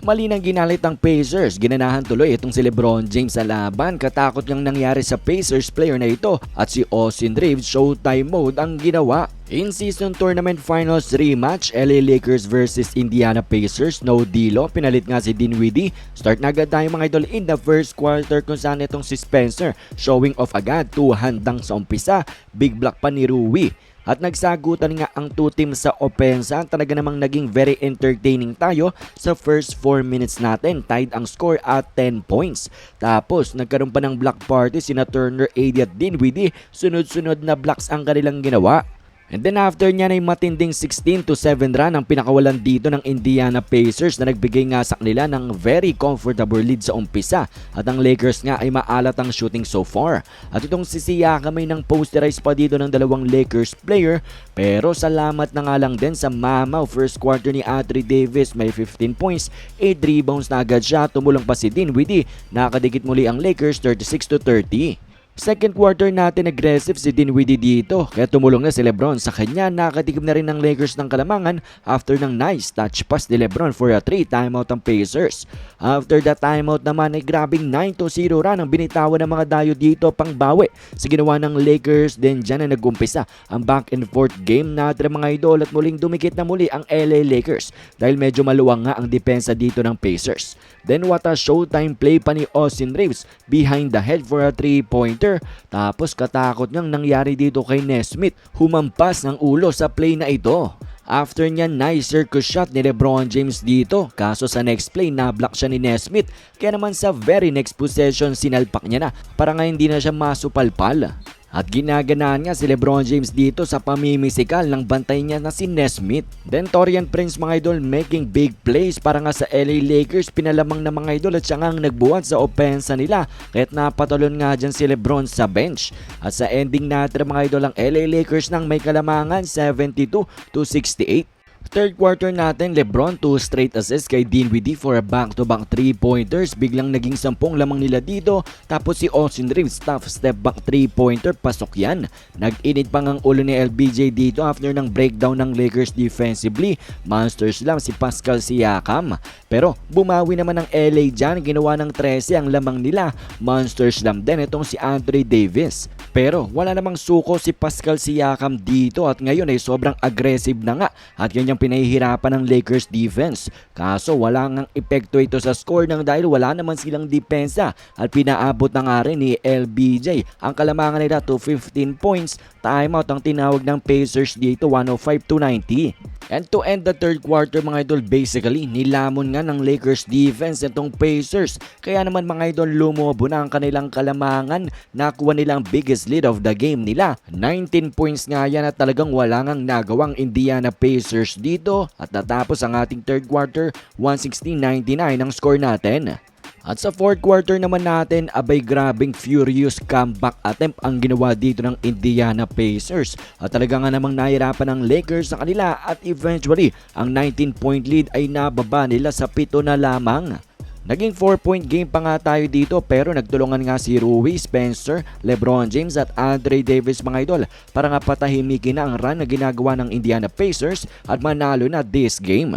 Mali nang ginalit ang Pacers, ginanahan tuloy itong si Lebron James sa laban. Katakot niyang nangyari sa Pacers player na ito at si Austin Reeves showtime mode ang ginawa. In-season tournament finals rematch, LA Lakers versus Indiana Pacers, no dilo, pinalit nga si Dinwiddie. Start na agad tayo mga idol in the first quarter kung saan itong si Spencer showing off agad, two handang sa umpisa, big block pa ni Rui. At nagsagutan nga ang two teams sa opensa. Talaga namang naging very entertaining tayo sa first 4 minutes natin. Tied ang score at 10 points. Tapos nagkaroon pa ng block party sina Turner, AD at Dinwiddie. Sunod-sunod na blocks ang kanilang ginawa. And then after niya ay matinding 16 to 7 run ang pinakawalan dito ng Indiana Pacers na nagbigay nga sa kanila ng very comfortable lead sa umpisa. At ang Lakers nga ay maalat ang shooting so far. At itong si Siakam ay nang posterize pa dito ng dalawang Lakers player. Pero salamat na nga lang din sa mamaw first quarter ni Anthony Davis. May 15 points, 8 rebounds na agad siya, tumulong pa si Dinwiddie, nakadikit muli ang Lakers 36 to 30. Second quarter natin aggressive si Dinwiddie dito kaya tumulong na si Lebron sa kanya nakatikim na rin ng Lakers ng kalamangan after ng nice touch pass ni Lebron for a 3 timeout ng Pacers. After the timeout naman ay grabing 9-0 run ang binitawan ng mga dayo dito pang bawi sa ginawa ng Lakers then dyan na nag-umpisa ang back and forth game natin mga idol at muling dumikit na muli ang LA Lakers dahil medyo maluwang nga ang depensa dito ng Pacers. Then what a showtime play pa ni Austin Reeves behind the head for a 3-pointer tapos katakot niyang nangyari dito kay Nesmith. Humampas ng ulo sa play na ito. After niya, nice circus shot ni Lebron James dito. Kaso sa next play, na-block siya ni Nesmith. Kaya naman sa very next possession, sinalpak niya na para nga hindi na siya masupalpal. At ginaganaan nga si Lebron James dito sa pamimisikal ng bantay niya na si Nesmith. Then Torian Prince mga idol making big plays para nga sa LA Lakers pinalamang na mga idol at siya nga ang nagbuhat sa opensa nila kahit napatalon nga dyan si Lebron sa bench. At sa ending natin mga idol ang LA Lakers nang may kalamangan 72 to 68. Third quarter natin, Lebron 2 straight assists kay Dinwiddie for a back-to-back 3-pointers. Biglang naging sampung lamang nila dito. Tapos si Austin Reeves, tough step back 3-pointer, pasok yan. Nag-init pa ang ulo ni LBJ dito after ng breakdown ng Lakers defensively. Monsters lang si Pascal Siakam. Pero bumawi naman ng LA dyan, ginawa ng 13 ang lamang nila. Monsters lang din itong si Anthony Davis. Pero wala namang suko si Pascal Siakam dito at ngayon ay sobrang aggressive na nga at yan yung pinahihirapan ng Lakers defense. Kaso wala ngang epekto ito sa score nang dahil wala naman silang depensa at pinaabot na nga rin ni LBJ ang kalamangan nila to 15 points. Timeout ang tinawag ng Pacers dito 105 to 90. And to end the third quarter mga idol, basically nilamon nga ng Lakers defense itong Pacers. Kaya naman mga idol lumobo na ang kanilang kalamangan. Nakuha nilang biggest lead of the game nila. 19 points nga yan at talagang wala ngang nagawang Indiana Pacers dito. At natapos ang ating third quarter, 116-99 ang score natin. At sa fourth quarter naman natin, abay grabing furious comeback attempt ang ginawa dito ng Indiana Pacers. At talaga nga namang nahirapan ng Lakers sa kanila at eventually ang 19 point lead ay nababa nila sa pito na lamang. Naging 4 point game pa nga tayo dito pero nagtulungan nga si Rui, Spencer, Lebron James at Andre Davis mga idol para nga patahimikin na ang run na ginagawa ng Indiana Pacers at manalo na this game.